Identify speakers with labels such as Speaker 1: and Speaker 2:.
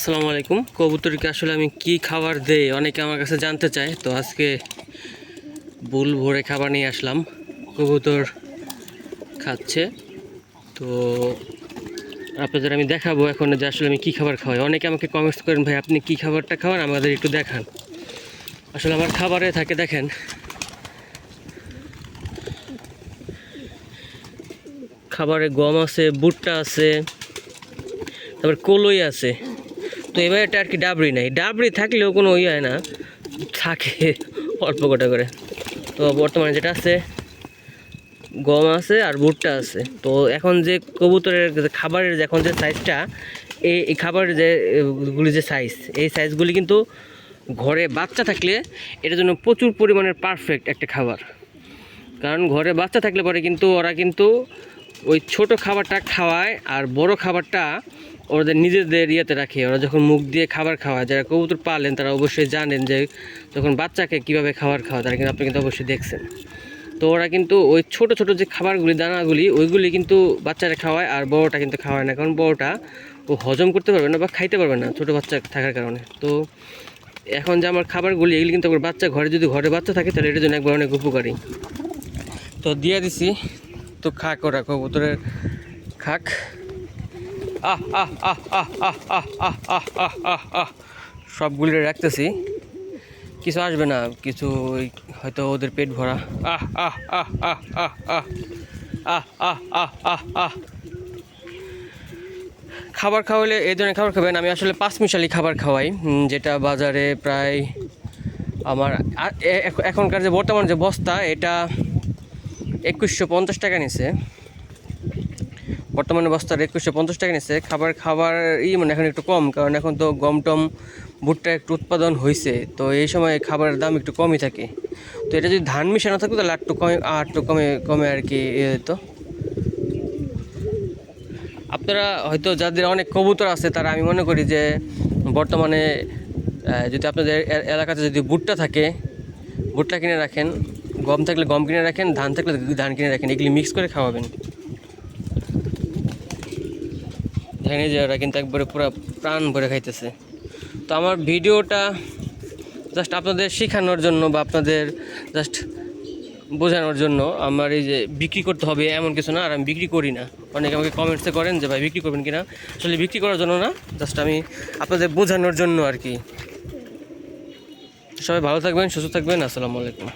Speaker 1: আসসালামু আলাইকুম। কবুতরকে আসলে আমি কি খাবার দেই অনেকে আমার কাছে জানতে চায়। তো আজকে বুল ভরে খাবার নিয়ে আসলাম। কবুতর খাচ্ছে। তো আপনাদের আমি দেখাবো এখন যে আসলে আমি কী খাবার খাওয়াই। অনেকে আমাকে কমেন্টস করেন, ভাই, আপনি কী খাবারটা খাওয়ান? আমাদের একটু দেখান। আসলে আমার খাবারে থাকে, দেখেন। খাবারে গম আছে, ভুট্টা আছে, তারপর কলই আছে। তো এবার এটা আর কি ডাবরি নাই। ডাবরি থাকলেও কোনো ইয়ে হয় না। থাকে অল্প কটা করে। তো বর্তমানে যেটা আছে, গম আছে আর ভুট্টা আছে। তো এখন যে কবুতরের খাবারের এখন যে সাইজটা এই এই খাবারের যে গুলি যে সাইজ এই সাইজগুলি কিন্তু ঘরে বাচ্চা থাকলে এটার জন্য প্রচুর পরিমাণের পারফেক্ট একটা খাবার। কারণ ঘরে বাচ্চা থাকলে পরে কিন্তু ওরা কিন্তু ওই ছোট খাবারটা খাওয়ায় আর বড় খাবারটা ওদের নিজেদের ইয়েতে রাখে। ওরা যখন মুখ দিয়ে খাবার খাওয়ায়, যারা কবুতর পালেন, তারা অবশ্যই জানেন যে যখন বাচ্চাকে কীভাবে খাবার খাওয়া তারা কিন্তু আপনি কিন্তু অবশ্যই দেখছেন। তো ওরা কিন্তু ওই ছোট ছোট যে খাবারগুলি, দানাগুলি, ওইগুলি কিন্তু বাচ্চারা খাওয়ায় আর বড়টা কিন্তু খাওয়ায় না। কারণ বড়টা ও হজম করতে পারবে না বা খাইতে পারবে না ছোট বাচ্চা থাকার কারণে। তো এখন যে আমার খাবারগুলি, এগুলি কিন্তু বাচ্চা, ঘরে যদি ঘরে বাচ্চা থাকে, তাহলে এটার জন্য একবার অনেক উপকারী। তো দিয়ে দিছি। তো খাক ওরা, কবুতরের খাক। আহ আহ আহ আহ আহ আহ আহ আহ আহ সবগুলি রাখতেছি। কিছু আসবে না, কিছু হয়তো ওদের পেট ভরা। আহ আহ আহ আহ আহ আহ আহ আহ আহ আহ আহ খাবার খাওয়ালে, এই ধরনের খাবার খাবেন। আমি আসলে পাঁচ মিশালি খাবার খাওয়াই যেটা বাজারে প্রায় আমার এখনকার যে বর্তমান যে বস্তা, এটা একুশশো পঞ্চাশ টাকা নিছে। বর্তমানে বস্তার একুশশো পঞ্চাশ টাকা নিচ্ছে। খাবার খাবার ই মানে এখন একটু কম, কারণ এখন তো গম টম, ভুট্টা একটু উৎপাদন হয়েছে তো এই সময় খাবারের দাম একটু কমই থাকে। তো এটা যদি ধান মিশানো থাকতো তাহলে একটু কমে একটু কমে কমে আর কি ইয়ে হতো আপনারা হয়তো যাদের অনেক কবুতর আছে, তারা আমি মনে করি যে বর্তমানে যদি আপনাদের এলাকাতে যদি ভুট্টা থাকে, ভুট্টা কিনে রাখেন, গম থাকলে গম কিনে রাখেন, ধান থাকলে ধান কিনে রাখেন, এগুলি মিক্স করে খাওয়াবেন। দেখেন এই যে ওরা কিন্তু একবারে পুরো প্রাণ ভরে খাইতেছে। তো আমার ভিডিওটা জাস্ট আপনাদের শেখানোর জন্য বা আপনাদের জাস্ট বোঝানোর জন্য আমার এই যে বিক্রি করতে হবে এমন কিছু না, আর আমি বিক্রি করি না। অনেকে আমাকে কমেন্টসে করেন যে, ভাই, বিক্রি করবেন কিনা? আসলে বিক্রি করার জন্য না জাস্ট আমি আপনাদের বোঝানোর জন্য আর কি। সবাই ভালো থাকবেন, সুস্থ থাকবেন, আসসালামু আলাইকুম।